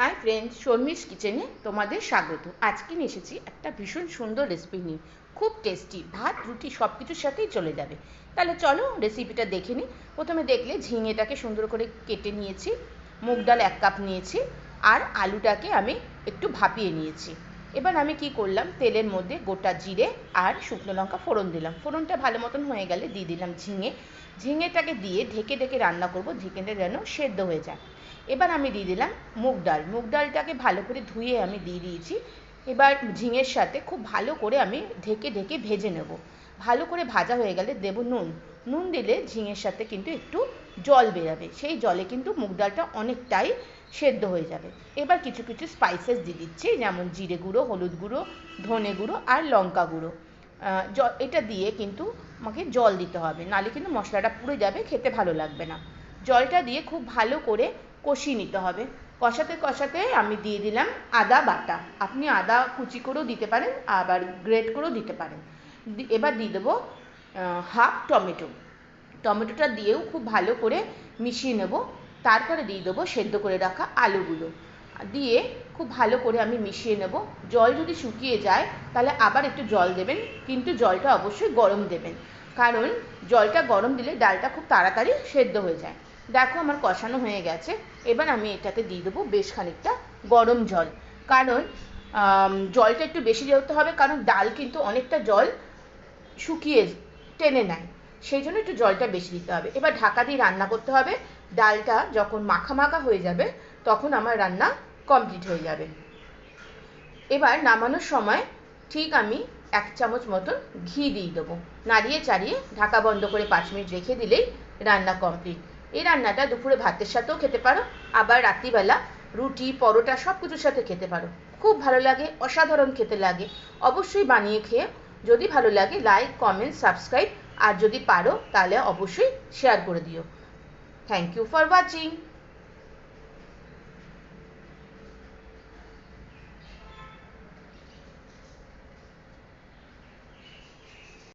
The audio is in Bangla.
হাই ফ্রেন্ডস শর্মিস কিচেনে তোমাদের স্বাগত। আজকে নিয়ে এসেছি একটা ভীষণ সুন্দর রেসিপি নিয়ে। খুব টেস্টি ভাত, রুটি সব কিছুর সাথেই চলে যাবে। তাহলে চলো রেসিপিটা দেখে নিই প্রথমে দেখলে ঝিঙেটাকে সুন্দর করে কেটে নিয়েছি, মুগ ডাল এক কাপ নিয়েছি, আর আলুটাকে আমি একটু ভাপিয়ে নিয়েছি। এবার আমি কি করলাম, তেলের মধ্যে গোটা জিরে আর শুকনো লঙ্কা ফোড়ন দিলাম। ফোড়নটা ভালো মতন হয়ে গেলে দিয়ে দিলাম ঝিঙে। ঝিঙেটাকে দিয়ে ঢেকে ঢেকে রান্না করব, ঝিঙেটা যেন সেদ্ধ হয়ে যায়। এবার আমি দিয়ে দিলাম মুগ ডাল। মুগ ডালটাকে ভালো করে ধুয়ে আমি দিয়ে দিয়েছি। এবার ঝিঙের সাথে খুব ভালো করে আমি ঢেকে ঢেকে ভেজে নেব। ভালো করে ভাজা হয়ে গেলে দেব নুন। নুন দিলে ঝিঙের সাথে কিন্তু একটু জল বেরাবে। সেই জলে কিন্তু মুগ ডালটা অনেকটাই সেদ্ধ হয়ে যাবে। এবার কিছু কিছু স্পাইসেস দিয়ে দিচ্ছি, যেমন জিরে গুঁড়ো, হলুদ গুঁড়ো, ধনে গুঁড়ো আর লঙ্কা গুঁড়ো। এটা দিয়ে কিন্তু আমাকে জল দিতে হবে। নালে কিন্তু মশলাটা পুড়ে যাবে, খেতে ভালো লাগবে না। জলটা দিয়ে খুব ভালো করে কষিয়ে নিতে হবে। কষাতে কষাতে আমি দিয়ে দিলাম আদা বাটা। আপনি আদা কুচি করেও দিতে পারেন, আবার গ্রেট করেও দিতে পারেন। এবার দিয়ে দেবো হাফ টমেটো। টমেটোটা দিয়েও খুব ভালো করে মিশিয়ে নেব। তারপরে দিয়ে দেবো সেদ্ধ করে রাখা আলুগুলো। দিয়ে খুব ভালো করে আমি মিশিয়ে নেব। জল যদি শুকিয়ে যায়, তাহলে আবার একটু জল দেবেন, কিন্তু জলটা অবশ্যই গরম দেবেন। কারণ জলটা গরম দিলে ডালটা খুব তাড়াতাড়ি সেদ্ধ হয়ে যায়। দেখো আমার কষানো হয়ে গেছে, এবার আমি এটাতে দিয়ে দেবো বেশ খানিকটা গরম জল। কারণ জলটা একটু বেশি দিতে হবে, কারণ ডাল কিন্তু অনেকটা জল শুকিয়ে টেনে নেয়। সেই জন্য একটু জলটা বেশি দিতে হবে। এবার ঢাকা দিয়ে রান্না করতে হবে। ডালটা যখন মাখা মাখা হয়ে যাবে, তখন আমার রান্না কমপ্লিট হয়ে যাবে। এবার নামানোর সময় ঠিক আমি এক চামচ মতন ঘি দিয়ে দেবো। নাড়িয়ে চাড়িয়ে ঢাকা বন্ধ করে পাঁচ মিনিট রেখে দিলেই রান্না কমপ্লিট। এই রান্নাটা দুপুরে ভাতের সাথেও খেতে পারো, আবার রাত্রিবেলা রুটি, পরোটা সব কিছুর সাথে খেতে পারো। খুব ভালো লাগে, অসাধারণ খেতে লাগে। অবশ্যই বানিয়ে খেয়ে যদি ভালো লাগে লাইক কমেন্ট সাবস্ক্রাইব আর যদি পারো তাহলে অবশ্যই শেয়ার করে দিও। Thank you for watching